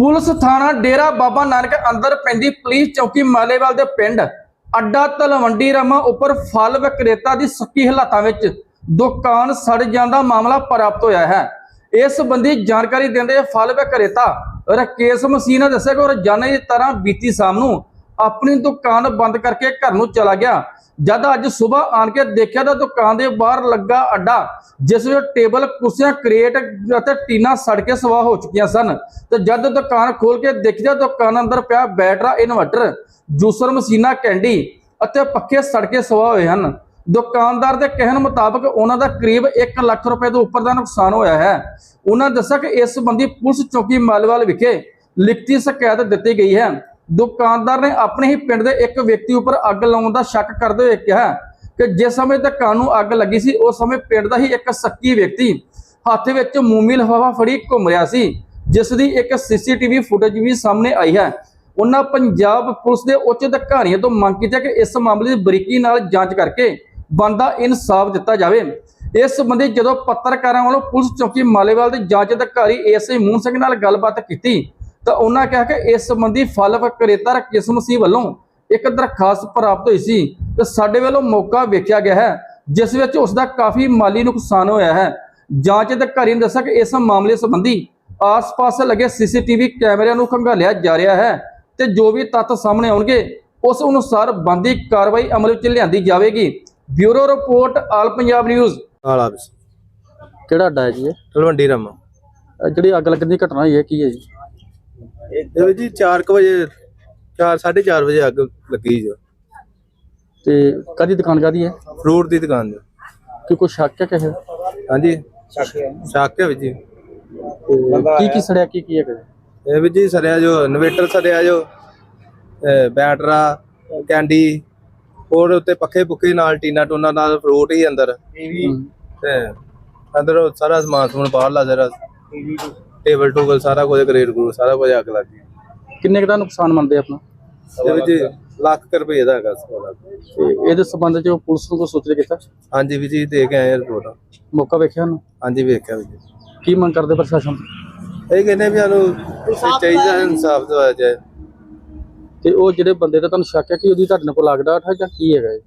Police ਥਾਣਾ ਡੇਰਾ ਬਾਬਾ ਨਾਨਕ ਅੰਦਰ ਪੈਂਦੀ ਪੁਲਿਸ ਚੌਕੀ ਮਾਲੇਵਾਲ ਦੇ ਪਿੰਡ ਅੱਡਾ ਤਲਵੰਡੀ ਰਮਾ ਉੱਪਰ ਫਲ ਵਿਕਰੇਤਾ ਦੀ ਸੱਕੀ ਹਾਲਾਤਾਂ ਵਿੱਚ ਦੁਕਾਨ ਸੜ ਜਾਣ ਦਾ ਮਾਮਲਾ ਪ੍ਰਾਪਤ ਹੋਇਆ ਹੈ। ਇਸ ਸੰਬੰਧੀ ਜਾਣਕਾਰੀ ਦਿੰਦੇ ਫਲ ਵਿਕਰੇਤਾ ਰਕੇਸ਼ ਮਸੀਹ ਨੇ ਦੱਸਿਆ ਕਿ ਰੋਜ਼ਾਨਾ ਦੀ ਤਰ੍ਹਾਂ ਬੀਤੀ ਸ਼ਾਮ ਨੂੰ ਆਪਣੀ ਦੁਕਾਨ ਬੰਦ ਕਰਕੇ ਘਰ ਨੂੰ ਚਲਾ ਗਿਆ। ਜਦ ਅੱਜ ਸਵੇਰ ਆਣ ਕੇ ਦੇਖਿਆ ਤਾਂ ਦੁਕਾਨ ਦੇ ਬਾਹਰ ਲੱਗਾ ਅੱਡਾ, ਜਿਸ ਵਿੱਚ ਟੇਬਲ, ਕੁਰਸੀਆਂ, ਕ੍ਰੇਟ ਅਤੇ ਟੀਨਾ ਸੜ ਕੇ ਸਵਾਹ ਹੋ ਚੁੱਕੀਆਂ ਸਨ। ਤੇ ਜਦ ਦੁਕਾਨ ਖੋਲ ਕੇ ਦੇਖਿਆ ਦੁਕਾਨ ਅੰਦਰ ਪਿਆ ਬੈਟਰਾ ਇਨਵਰਟਰ, ਜੂਸਰ ਮਸੀਨਾ, ਕੈਂਡੀ ਅਤੇ ਪੱਖੇ ਸੜ ਕੇ ਸਵਾਹ ਹੋਏ ਹਨ। ਦੁਕਾਨਦਾਰ ਦੇ ਕਹਿਣ ਮੁਤਾਬਕ ਉਹਨਾਂ ਦਾ ਕਰੀਬ 1 ਲੱਖ ਰੁਪਏ ਤੋਂ ਉੱਪਰ ਦਾ ਨੁਕਸਾਨ ਹੋਇਆ ਹੈ। ਉਹਨਾਂ ਦੱਸਿਆ ਕਿ ਇਸ ਸੰਬੰਧੀ ਪੁਲਿਸ ਚੌਕੀ ਮਾਲਵਾਲ ਵਿਖੇ ਲਿਖਤੀ ਸ਼ਿਕਾਇਤ ਦਿੱਤੀ ਗਈ ਹੈ। ਦੁਕਾਨਦਾਰ ਨੇ ਆਪਣੇ ਹੀ ਪਿੰਡ ਦੇ ਇੱਕ ਵਿਅਕਤੀ ਉੱਪਰ ਅੱਗ ਲਾਉਣ ਦਾ ਸ਼ੱਕ ਕਰਦੇ ਹੋਏ ਕਿਹਾ ਕਿ ਜਿਸ ਸਮੇਂ ਦੁਕਾਨ ਨੂੰ ਅੱਗ ਲੱਗੀ ਸੀ, ਉਸ ਸਮੇਂ ਪਿੰਡ ਦਾ ਹੀ ਇੱਕ ਸੱਕੀ ਵਿਅਕਤੀ ਹੱਥ ਵਿੱਚ ਮੂਮੀ ਲਫ਼ਾਫ਼ਾ ਫੜੀ ਘੁੰਮ ਰਿਹਾ ਸੀ, ਜਿਸ ਦੀ ਇੱਕ ਸੀਸੀਟੀਵੀ ਫੁਟੇਜ ਵੀ ਸਾਹਮਣੇ ਆਈ ਹੈ। ਉਹਨਾਂ ਪੰਜਾਬ ਪੁਲਿਸ ਦੇ ਉੱਚ ਅਧਿਕਾਰੀਆਂ ਤੋਂ ਮੰਗ ਕੀਤੀ ਹੈ ਕਿ ਇਸ ਮਾਮਲੇ ਦੀ ਬਰੀਕੀ ਨਾਲ ਜਾਂਚ ਕਰਕੇ ਬੰਦਾ ਇਨਸਾਫ ਦਿੱਤਾ ਜਾਵੇ। ਇਸ ਸੰਬੰਧੀ ਜਦੋਂ ਪੱਤਰਕਾਰਾਂ ਵੱਲੋਂ ਪੁਲਿਸ ਚੌਕੀ ਮਾਲੇਵਾਲ ਦੇ ਜਾਂਚ ਅਧਿਕਾਰੀ ਏਐਸਆਈ ਮੂਨ ਸਿੰਘ ਨਾਲ ਗੱਲਬਾਤ ਕੀਤੀ ਤਾਂ ਉਹਨਾਂ ਕਿਹਾ ਕਿ ਇਸ ਸੰਬੰਧੀ ਫਲ ਵਿਕਰੇਤਾ ਰਕੇਸ਼ ਮਸੀਹ ਵੱਲੋਂ ਇੱਕ ਦਰਖਾਸਤ ਪ੍ਰਾਪਤ ਹੋਈ ਸੀ ਤੇ ਸਾਡੇ ਵੱਲੋਂ ਮੌਕਾ ਵੇਖਿਆ ਗਿਆ ਹੈ ਜਿਸ ਵਿੱਚ ਉਸ ਦਾ ਕਾਫੀ ਮਾਲੀ ਨੁਕਸਾਨ ਹੋਇਆ ਹੈ। ਜਾਂਚ ਅਧਿਕਾਰੀ ਨੇ ਦੱਸਿਆ ਕਿ ਇਸ ਮਾਮਲੇ ਸੰਬੰਧੀ ਆਸ-ਪਾਸ ਲੱਗੇ ਸੀਸੀਟੀਵੀ ਕੈਮਰਿਆਂ ਨੂੰ ਖੰਗਾਲਿਆ ਜਾ ਰਿਹਾ ਹੈ ਤੇ ਜੋ ਵੀ ਤੱਥ ਸਾਹਮਣੇ ਆਉਣਗੇ ਉਸ ਅਨੁਸਾਰ ਬੰਦੀ ਕਾਰਵਾਈ ਅਮਲ ਵਿੱਚ ਲਿਆਂਦੀ ਜਾਵੇਗੀ। Bureau report All Punjab News. ਆਲਾ ਕਿਹੜਾ ਅੱਡਾ ਹੈ ਜੀ ਇਹ? ਤਲਵੰਡੀ ਰਾਮਾ ਜਿਹੜੀ ਅੱਗ ਲੱਗਣ ਦੀ ਘਟਨਾ ਹੋਈ ਹੈ ਕੀ ਹੈ ਜੀ? ਇਹ ਵੀ ਜੀ 4 ਵਜੇ 4 4:30 ਵਜੇ ਅੱਗ ਲੱਗੀ ਜੋ। ਤੇ ਕਾਦੀ ਦੁਕਾਨ ਕਾਦੀ ਹੈ? ਫਰੂਟ ਦੀ ਦੁਕਾਨ ਜੋ। ਕਿ ਕੋਈ ਸ਼ੱਕ ਹੈ ਕਿਸੇ? ਹਾਂਜੀ। ਸ਼ੱਕ ਹੈ। ਵੀ ਜੀ। ਕੀ ਕੀ ਸੜਿਆ ਕੀ ਕੀ ਹੈ? ਇਹ ਵੀ ਜੀ ਸਰਿਆ ਜੋ ਇਨਵੇਟਰ ਸਰਿਆ ਜੋ ਬੈਟਰਾ ਕੈਂਡੀ ਹੋਰ ਉੱਤੇ ਪੱਖੇ ਪੁੱਖੇ ਨਾਲ ਟੀਨਾ ਟੋਨਾ ਨਾਲ ਫਰੂਟ ਹੀ ਅੰਦਰ। ਤੇ ਅੰਦਰ ਸਾਰਾ ਸਮਾਨ ਸਮੂਨ ਬਾਹਰ ਲਾ ਜਰਾ ਟੇਬਲ ਟੂਬਲ ਸਾਰਾ ਕੁਝ ਗ੍ਰੇਡ ਗਰੂ ਸਾਰਾ ਕੁਝ ਅੱਗ ਲੱਗ ਗਈ। ਕਿੰਨੇ ਕੁ ਦਾ ਨੁਕਸਾਨ ਮੰਨਦੇ ਆਪਣਾ? ਇਹ ਵੀ ਜੀ ਲੱਖ ਕੁ ਰੁਪਏ ਦਾ ਹੈਗਾ ਤੇ ਇਹਦੇ ਸੰਬੰਧ ਚ ਪੁਲਿਸ ਨੂੰ ਕੋਈ ਸੂਚਿਤ ਕੀਤਾ? ਹਾਂਜੀ ਵੀ ਜੀ ਦੇ ਕੇ ਆਏ ਰਿਪੋਰਟ। ਮੌਕਾ ਵੇਖਿਆ ਉਹਨੂੰ? ਹਾਂਜੀ ਵੇਖਿਆ ਵੀ ਜੀ। ਕੀ ਮੰਗ ਕਰਦੇ ਪ੍ਰਸ਼ਾਸਨ? ਤੋਂ? ਇਹ ਕਹਿੰਦੇ ਵੀ ਸਾਨੂੰ ਚਾਹੀਦਾ ਇਨਸਾਫ ਦਵਾਇਆ ਜਾਏ। ਤੇ ਉਹ ਜਿਹੜੇ ਬੰਦੇ ਦਾ ਤੁਹਾਨੂੰ ਸ਼ੱਕ ਹੈ ਕਿ ਉਹਦੀ ਤੁਹਾਡੇ ਨਾਲ ਕੋਈ ਲੱਗਦਾ ਠਾ ਜਾਂ ਕੀ ਹੈਗਾ ਇਹ?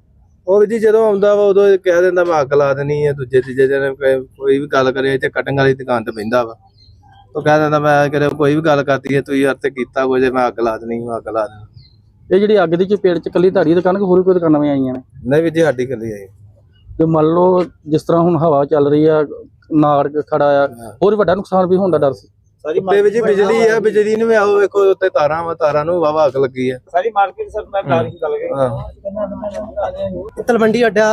ਉਹ ਵੀ ਜੀ ਜਦੋਂ ਆਉਂਦਾ ਵਾ ਉਦੋਂ ਇਹ ਕਹਿ ਦਿੰਦਾ ਮੈਂ ਅੱਗ ਲਾ ਦੇਣੀ ਹੈ ਦੂਜੇ ਤੀਜੇ ਦਿਨ ਕੋਈ- ਕੋਈ ਵੀ ਗੱਲ ਕਰੇ ਤੇ ਕਟਿੰਗ ਵਾਲੀ ਦੁਕਾਨ ਤੇ ਬਹਿੰਦਾ ਵਾ। ਉਹ ਕਹਿ ਦਿੰਦਾ ਮੈਂ ਕਰੇ ਕੋਈ ਵੀ ਗੱਲ ਕਰਦੀ ਹੈ ਤੂੰ ਯਾਰ ਤੇ ਕੀਤਾ ਕੋਈ ਜੇ ਮੈਂ ਅੱਗ ਲਾ ਦੇਣੀ ਮੈਂ ਅੱਗ ਲਾ ਦੇਣੀ। ਇਹ ਜਿਹੜੀ ਅੱਗ ਦੀ ਚਪੇੜ ਚ ਕੱਲੀ ਤੁਹਾਡੀ ਦੁਕਾਨ ਕਿ ਹੋਰ ਵੀ ਕੋਈ ਦੁਕਾਨਾਂ ਵੀ ਆਈਆਂ ਨੇ? ਨਹੀਂ ਵੀ ਜੀ ਸਾਡੀ ਕੱਲੀ ਆਈ ਤੇ ਮੰਨ ਲਓ ਜਿਸ ਤਰ੍ਹਾਂ ਹੁਣ ਹਵਾ ਚੱਲ ਰਹੀ ਆ ਨਾੜ ਖੜਾ ਆ ਹੋਰ ਵੱਡਾ ਨੁਕਸਾਨ ਵੀ ਹੋਣ ਦਾ ਡਰ ਸੀ। ਉੱਤੇ ਵੀ ਜੀ ਬਿਜਲੀ ਹੈ ਬਿਜਲੀ ਨੂੰ ਵੀ ਆਓ ਵੇਖੋ ਉੱਤੇ ਤਾਰਾਂ ਵਾ ਤਾਰਾਂ ਨੂੰ ਵਾਵਾ ਅੱਗ ਲੱਗੀ ਹੈ ਸਾਰੀ ਮਾਰਕੀਟ ਸਰ ਮੈਂ ਬਣਾ ਰਹੀ ਗੱਲ ਹਾਂ। ਇਹ ਤਲਵੰਡੀ ਅੱਡਾ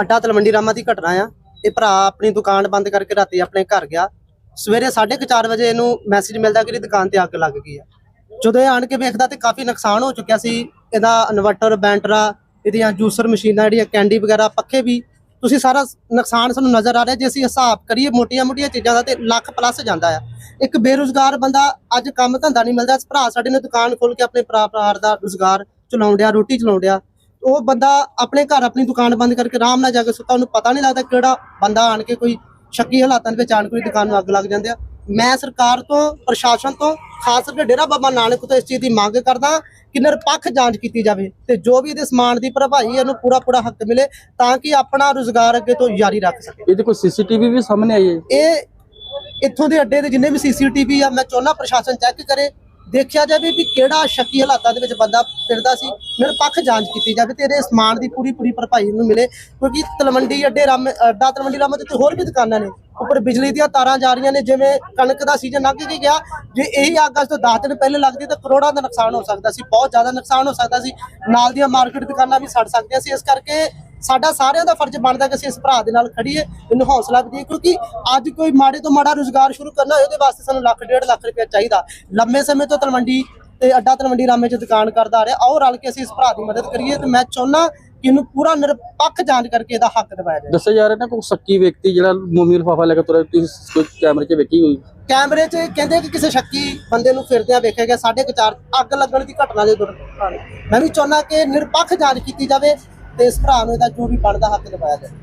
ਅੱਡਾ ਤਲਵੰਡੀ ਰਾਮਾ ਦੀ ਘਟਨਾ ਆ। ਇਹ ਭਰਾ ਆਪਣੀ ਦੁਕਾਨ ਬੰਦ ਕਰਕੇ ਰਾਤੀ ਆਪਣੇ ਘਰ ਗਿਆ। ਸਵੇਰੇ 4:30 ਵਜੇ ਇਹਨੂੰ ਮੈਸੇਜ ਮਿਲਦਾ ਕਿ ਇਹਦੀ ਦੁਕਾਨ ਤੇ ਅੱਗ ਲੱਗ ਗਈ ਹੈ ਜਦੋਂ ਇਹ ਆਣ ਕੇ ਵੇਖਦਾ ਤੇ ਕਾਫੀ ਨੁਕਸਾਨ ਹੋ ਚੁੱਕਿਆ ਸੀ। ਇਹਦਾ ਇਨਵਰਟਰ ਬੈਂਟਰਾ ਇਹਦੀਆਂ ਜੂਸਰ ਮਸ਼ੀਨਾਂ, ਜਿਹੜੀਆਂ ਕੈਂਡੀ ਵਗੈਰਾ, ਪੱਖੇ ਵੀ, ਤੁਸੀਂ ਸਾਰਾ ਨੁਕਸਾਨ ਸਾਨੂੰ ਨਜ਼ਰ ਆ ਰਿਹਾ। ਜੇ ਅਸੀਂ ਹਿਸਾਬ ਕਰੀਏ, ਮੋਟੀਆਂ-ਮੋਟੀਆਂ ਚੀਜ਼ਾਂ ਦਾ ਤੇ ਲੱਖ ਪਲੱਸ ਜਾਂਦਾ ਆ। ਇੱਕ ਬੇਰੁਜ਼ਗਾਰ ਬੰਦਾ ਅੱਜ ਕੰਮ ਧੰਦਾ ਨਹੀਂ ਮਿਲਦਾ। ਭਰਾ ਸਾਡੇ ਨੇ ਦੁਕਾਨ ਖੋਲ ਕੇ ਆਪਣੇ ਭਰਾ ਪਰਿਵਾਰ ਦਾ ਰੁਜ਼ਗਾਰ ਚਲਾਉਣ ਡਿਆ, ਰੋਟੀ ਚਲਾਉਣ ਡਿਆ। ਉਹ ਬੰਦਾ ਆਪਣੇ ਘਰ ਆਪਣੀ ਦੁਕਾਨ ਬੰਦ ਕਰਕੇ ਆਰਾਮ ਨਾਲ ਜਾ ਕੇ ਸੁੱਤਾ। ਉਹਨੂੰ ਪਤਾ ਨਹੀਂ ਲੱਗਦਾ ਕਿਹੜਾ ਬੰਦਾ ਆਣ ਕੇ ਕੋਈ ਸ਼ੱਕੀ ਹਾਲਾਤਾਂ ਦੇ ਵਿੱਚ ਆਣ ਕੇ ਉਹਦੀ ਦੁਕਾਨ ਨੂੰ ਅੱਗ ਲੱਗ ਜਾਂਦੇ ਆ। ਮੈਂ ਸਰਕਾਰ ਤੋਂ ਪ੍ਰਸ਼ਾਸਨ ਤੋਂ ਖਾਸ ਕਰਕੇ ਡੇਰਾ ਬਾਬਾ ਨਾਨਕ ਤੋਂ ਇਸ ਚੀਜ਼ ਦੀ ਮੰਗ ਕਰਦਾ ਕਿ ਨਿਰਪੱਖ ਜਾਂਚ ਕੀਤੀ ਜਾਵੇ ਤੇ ਜੋ ਵੀ ਇਹਦੇ ਸਮਾਨ ਦੀ ਭਰਪਾਈ ਇਹਨੂੰ ਪੂਰਾ ਪੂਰਾ ਹੱਕ ਮਿਲੇ ਤਾਂ ਕਿ ਆਪਣਾ ਰੁਜ਼ਗਾਰ ਅੱਗੇ ਤੋਂ ਜਾਰੀ ਰੱਖ ਸਕੇ। ਇਹਦੇ ਕੋਈ ਸੀਸੀਟੀਵੀ ਵੀ ਸਾਹਮਣੇ ਆਈ ਹੈ ਇਹ ਇੱਥੋਂ ਦੇ ਅੱਡੇ ਦੇ ਜਿੰਨੇ ਵੀ ਸੀਸੀਟੀਵੀ ਆ ਮੈਂ ਚਾਹੁੰਦਾ ਪ੍ਰਸ਼ਾਸਨ ਚੈੱਕ ਕਰੇ ਦੇਖਿਆ ਜਾਵੇ ਵੀ ਕਿਹੜਾ ਸ਼ੱਕੀ ਹਾਲਾਤਾਂ ਦੇ ਵਿੱਚ ਬੰਦਾ ਫਿਰਦਾ ਸੀ, ਨਿਰਪੱਖ ਜਾਂਚ ਕੀਤੀ ਜਾਵੇ ਤੇ ਇਹਦੇ ਸਮਾਨ ਦੀ ਪੂਰੀ ਪੂਰੀ ਭਰਪਾਈ ਨੂੰ ਮਿਲੇ, ਕਿਉਂਕਿ ਤਲਵੰਡੀ ਅੱਡੇ ਰਾਮ, ਅੱਡਾ ਤਲਵੰਡੀ ਰਾਮ ਤੇ ਹੋਰ ਵੀ ਦੁਕਾਨਾਂ ਨੇ, ਉੱਪਰ ਬਿਜਲੀ ਦੀਆਂ ਤਾਰਾਂ ਜਾ ਰਹੀਆਂ ਨੇ, ਜਿਵੇਂ ਕਣਕ ਦਾ ਸੀਜ਼ਨ ਲੰਘ ਕੇ ਗਿਆ, ਜੇ ਇਹੀ ਅਗਸਤ ਅੱਜ ਤੋਂ 10 ਦਿਨ ਪਹਿਲੇ ਲੱਗਦੀ ਤਾਂ ਕਰੋੜਾਂ ਦਾ ਨੁਕਸਾਨ ਹੋ ਸਕਦਾ ਸੀ, ਬਹੁਤ ਜ਼ਿਆਦਾ ਨੁਕਸਾਨ ਹੋ ਸਕਦਾ ਸੀ, ਨਾਲ ਦੀਆਂ ਮਾਰਕੀਟ ਦੁਕਾਨਾਂ ਵੀ ਸੜ ਸਕਦੀਆਂ ਸੀ, ਇਸ ਕਰਕੇ ਸਾਡਾ ਸਾਰਿਆਂ ਦਾ ਫਰਜ਼ ਬਣਦਾ ਕਿ ਅਸੀਂ ਇਸ ਭਰਾ ਦੇ ਨਾਲ ਖੜੀਏ ਇਹਨੂੰ ਹੌਸਲਾ ਦਈਏ ਕਿਉਂਕਿ ਅੱਜ ਕੋਈ ਮਾੜੇ ਤੋਂ ਮਾੜਾ ਰੁਜ਼ਗਾਰ ਸ਼ੁਰੂ ਕਰਨਾ ਉਹਦੇ ਵਾਸਤੇ ਸਾਨੂੰ ਲੱਖ ਡੇਢ ਲੱਖ ਰੁਪਏ ਚਾਹੀਦਾ। ਲੰਮੇ ਸਮੇਂ ਤੋਂ ਤਲਵੰਡੀ ਤੇ ਅੱਡਾ ਤਲਵੰਡੀ ਰਾਮੇ 'ਚ ਦੁਕਾਨ ਕਰਦਾ ਆ ਰਿਹਾ ਆਓ ਰਲ ਕੇ ਅਸੀਂ ਇਸ ਭਰਾ ਦੀ ਮਦਦ ਕਰੀਏ ਤੇ ਮੈਂ ਚਾਹੁੰਦਾ ਕਿ ਇਹਨੂੰ ਪੂਰਾ ਨਿਰਪੱਖ ਜਾਂਚ ਕਰਕੇ ਇਹਦਾ ਹੱਕ ਦਿਵਾਇਆ ਜਾਵੇ ਦੱਸਿਆ ਜਾ ਰਿਹਾ ਨਾ ਕੋਈ ਸੱਕੀ ਵਿਅਕਤੀ ਜਿਹੜਾ ਮੂਮੀ ਲਿਫਾਫਾ ਲੈ ਕੇ ਤੁਰਿਆ ਤੁਸੀਂ ਕੋਈ ਕੈਮਰੇ 'ਚ ਵੇਖੀ ਹੋਈ? ਕੈਮਰੇ 'ਚ ਕਹਿੰਦੇ ਕਿ ਕਿਸੇ ਸ਼ੱਕੀ ਬੰਦੇ ਨੂੰ ਫਿਰਦਿਆਂ ਵੇਖਿਆ ਗਿਆ ਸਾਢੇ ਕੁ ਚਾਰ ਅੱਗ ਲੱਗਣ ਦੀ ਘਟਨਾ ਦੇ ਦੌਰਾਨ ਮੈਂ ਵੀ ਚਾਹੁੰਦਾ ਕਿ ਨਿਰਪੱਖ ਜਾਂਚ ਕੀਤੀ ਜਾਵੇ ਤੇ ਇਸ ਭਰਾ ਨੂੰ ਇਹਦਾ ਜੋ ਵੀ ਬਣਦਾ ਹੱਕ ਦਿਵਾਇਆ ਜਾਵੇ।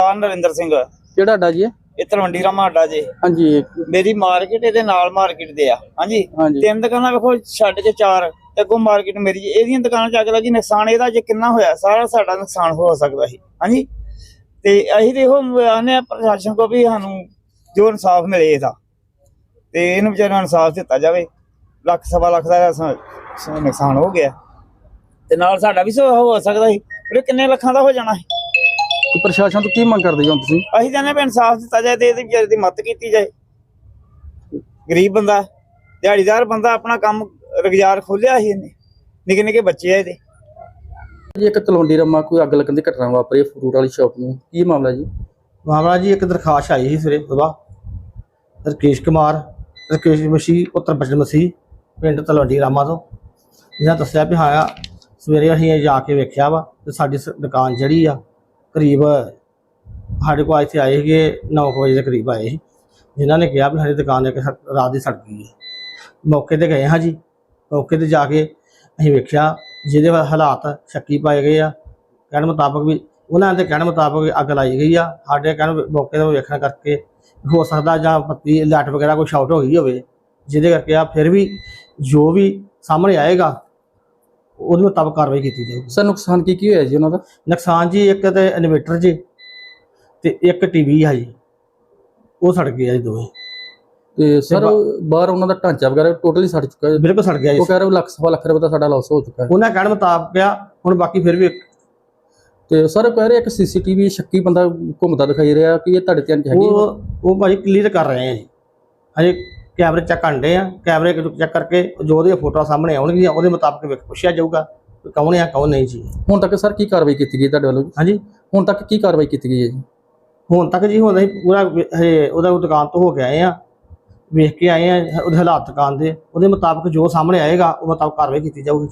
ਨਾਮ ਨਰਿੰਦਰ ਸਿੰਘ। ਕਿਹੜਾ ਅੱਡਾ ਜੀ ਇਹ? ਇਹ ਤਲਵੰਡੀ ਰਾਮਾ ਅੱਡਾ ਜੇ। ਹਾਂਜੀ। ਮੇਰੀ ਮਾਰਕੀਟ ਇਹਦੇ ਨਾਲ ਮਾਰਕੀਟ ਦੇ ਆ। ਹਾਂਜੀ। ਹਾਂਜੀ। ਤਿੰਨ ਦੁਕਾਨਾਂ ਵੇਖੋ ਛੱਡ ਕੇ ਚਾਰ ਤੇ ਅੱਗੋਂ ਮਾਰਕੀਟ ਮੇਰੀ ਜੀ। ਇਹਦੀਆਂ ਦੁਕਾਨਾਂ ਚ ਅੱਗ ਲੱਗੀ ਨੁਕਸਾਨ ਇਹਦਾ ਜੇ ਕਿੰਨਾ ਹੋਇਆ ਸਾਰਾ ਸਾਡਾ ਨੁਕਸਾਨ ਹੋ ਸਕਦਾ ਸੀ। ਹਾਂਜੀ। ਤੇ ਅਸੀਂ ਦੇਖੋ ਆਨੇ ਪ੍ਰਸ਼ਾਸਨ ਕੋ ਵੀ ਸਾਨੂੰ ਜੋ ਇਨਸਾਫ ਮਿਲੇ ਇਹਦਾ। ਤੇ ਇਹਨੂੰ ਵਿਚਾਰਿਆਂ ਨੂੰ ਇਨਸਾਫ ਦਿੱਤਾ ਜਾਵੇ। ਲੱਖ ਸਵਾ ਲੱਖ ਦਾ ਸ- ਸ- ਨੁਕਸਾਨ ਹੋ ਗਿਆ। ਤੇ ਨਾਲ ਸਾਡਾ ਵੀ ਸੋ ਹੋ ਸਕਦਾ ਸੀ। ਇਹ ਕਿੰਨੇ ਲੱਖਾਂ ਦਾ ਹੋ ਜਾਣਾ ਸੀ? ਤੇ ਪ੍ਰਸ਼ਾਸਨ ਤੋਂ ਕੀ ਮੰਗ ਕਰਦੇ ਹੋ ਤੁਸੀਂ? ਅਸੀਂ ਕਹਿੰਦੇ ਵੀ ਇਨਸਾਫ ਦਿੱਤਾ ਜਾਏ ਤੇ ਇਹਦੀ ਵਿਚਾਰੇ ਦੀ ਮਦਦ ਕੀਤੀ ਜਾਏ। ਗਰੀਬ ਬੰਦਾ ਦਿਹਾੜੀਦਾਰ ਬੰਦਾ ਆਪਣਾ ਕੰਮ ਰੁਜ਼ਗਾਰ ਖੋਲਿਆ ਸੀ ਇਹਨੇ। ਨਿੱਕੇ ਨਿੱਕੇ ਬੱਚੇ ਆ ਇਹਦੇ। ਜੀ ਇੱਕ ਤਲਵੰਡੀ ਰਮਾ ਕੋਈ ਅੱਗ ਲੱਗਣ ਦੀ ਘਟਨਾ ਵਾਪਰੀ ਹੈ ਫਰੂਟ ਵਾਲੀ ਸ਼ਾਪ ਨੂੰ। ਕੀ ਮਾਮਲਾ ਜੀ? ਮਾਮਲਾ ਜੀ ਇੱਕ ਦਰਖਾਸਤ ਆਈ ਸੀ ਸਵੇਰੇ ਸੁਬਾਹ। ਰਕੇਸ਼ ਕੁਮਾਰ ਰਕੇਸ਼ ਮਸੀਹ ਪੁੱਤਰ ਬਚਨ ਮਸੀਹ ਪਿੰਡ ਤਲਵੰਡੀ ਰਾਮਾ ਤੋਂ। ਇਹਨਾਂ ਦੱਸਿਆ ਵੀ ਹਾਂ ਸਵੇਰੇ ਅਸੀਂ ਜਾ ਕੇ ਵੇਖਿਆ ਵਾ ਤੇ ਸਾਡੀ ਸ- ਦੁਕਾਨ ਜਿਹੜੀ ਆ ਕਰੀਬ ਸਾਡੇ ਕੋਲ ਇੱਥੇ ਆਏ ਸੀਗੇ 9 ਵਜੇ ਦੇ ਕਰੀਬ ਆਏ ਸੀ, ਜਿਨ੍ਹਾਂ ਨੇ ਕਿਹਾ ਵੀ ਸਾਡੀ ਦੁਕਾਨ ਇੱਕ ਸੜ- ਰਾਤ ਦੀ ਸੜ ਗਈ ਹੈ ਮੌਕੇ ਤੇ ਗਏ ਹਾਂ ਜੀ, ਮੌਕੇ ਤੇ ਜਾ ਕੇ ਅਸੀਂ ਵੇਖਿਆ ਜਿਹਦੇ ਵਾ- ਹਾਲਾਤ ਸ਼ੱਕੀ ਪਾਏ ਗਏ ਆ, ਕਹਿਣ ਮੁਤਾਬਕ ਵੀ ਉਹਨਾਂ ਦੇ ਕਹਿਣ ਮੁਤਾਬਕ ਅੱਗ ਲਾਈ ਗਈ ਆ, ਸਾਡੇ ਕਹਿਣ ਮੌਕੇ ਤੇ ਵੇਖਣ ਕਰਕੇ ਹੋ ਸਕਦਾ ਜਾਂ ਪੱਤੀ, ਲਾਈਟ ਵਗੈਰਾ ਕੋਈ ਸ਼ਾਰਟ ਹੋ ਗਈ ਹੋਵੇ, ਜਿਹਦੇ ਕਰਕੇ ਆ ਫਿਰ ਵੀ ਜੋ ਵੀ ਸਾਹਮਣੇ ਆਏਗਾ ਉਹਦੇ ਮੁਤਾਬਕ ਕਾਰਵਾਈ ਕੀਤੀ ਜਾਏਗੀ। ਸਰ ਨੁਕਸਾਨ ਕੀ ਕੀ ਹੋਇਆ ਜੀ ਉਹਨਾਂ ਦਾ? ਨੁਕਸਾਨ ਜੀ ਇੱਕ ਤੇ ਇਨਵੇਟਰ ਜੀ ਤੇ ਇੱਕ ਟੀਵੀ ਆ ਜੀ। ਉਹ ਸੜ ਗਏ ਆ ਜੀ ਦੋਵੇਂ। ਤੇ ਸਰ ਬਾਹਰ ਉਹਨਾਂ ਦਾ ਢਾਂਚਾ ਵਗੈਰਾ ਟੋਟਲੀ ਸੜ ਚੁੱਕਾ ਹੈ। ਬਿਲਕੁਲ ਸੜ ਗਿਆ ਜੀ। ਉਹ ਕਹਿ ਰਹੇ ਲੱਖ ਸਵਾ ਲੱਖ ਰੁਪਏ ਦਾ ਸਾਡਾ ਲਾਸ ਹੋ ਚੁੱਕਾ ਹੈ। ਉਹਨਾਂ ਕਹਿਣ ਮੁਤਾਬਕ ਆ ਹੁਣ ਬਾਕੀ ਫਿਰ ਵੀ ਤੇ ਸਰ ਕਹਿ ਰਹੇ ਇੱਕ ਸੀਸੀਟੀਵੀ ਸ਼ੱਕੀ ਬੰਦਾ ਘੁੰਮਦਾ ਦਿਖਾਈ ਰਿਹਾ ਕਿ ਇਹ ਤੁਹਾਡੇ ਚ ਹੈਗੀ। ਹੈ? ਉਹ ਉਹ ਭਾਜੀ ਕਲੀਅਰ ਕਰ ਰਹੇ ਆ ਜੀ। ਹਜੇ ਕੈਮਰੇ ਚੈੱਕ ਕਰਦੇ ਆ ਕੈਮਰੇ ਚੈੱਕ ਕਰਕੇ ਜੋ ਉਹਦੀਆਂ ਫੋਟੋਆਂ ਸਾਹਮਣੇ ਆਉਣਗੀਆਂ ਉਹਦੇ ਮੁਤਾਬਕ ਵੇਖ ਪੁੱਛਿਆ ਜਾਊਗਾ ਕਿ ਕੌਣ ਆ ਕੌਣ ਨਹੀਂ ਜੀ। ਹੁਣ ਤੱਕ ਸਰ ਕੀ ਕਾਰਵਾਈ ਕੀਤੀ ਗਈ ਤੁਹਾਡੇ ਵੱਲੋਂ ਹਾਂਜੀ। ਹੁਣ ਤੱਕ ਕੀ ਕਾਰਵਾਈ ਕੀਤੀ ਗਈ ਹੈ ਜੀ? ਹੁਣ ਤੱਕ ਜੀ ਹੁਣ ਅਸੀਂ ਪੂਰਾ ਹਜੇ ਉਹਦਾ ਦੁਕਾਨ ਤੋਂ ਹੋ ਕੇ ਆਏ ਆ ਵੇਖ ਕੇ ਆਏ ਆ ਉਹਦੇ ਹਾਲਾਤ ਦੁਕਾਨ ਦੇ ਉਹਦੇ ਮੁਤਾਬਕ ਜੋ ਸਾਹਮਣੇ ਆਏਗਾ ਉਹ ਮੁਤਾਬਕ ਕਾਰਵਾਈ ਕੀਤੀ ਜਾਊਗੀ।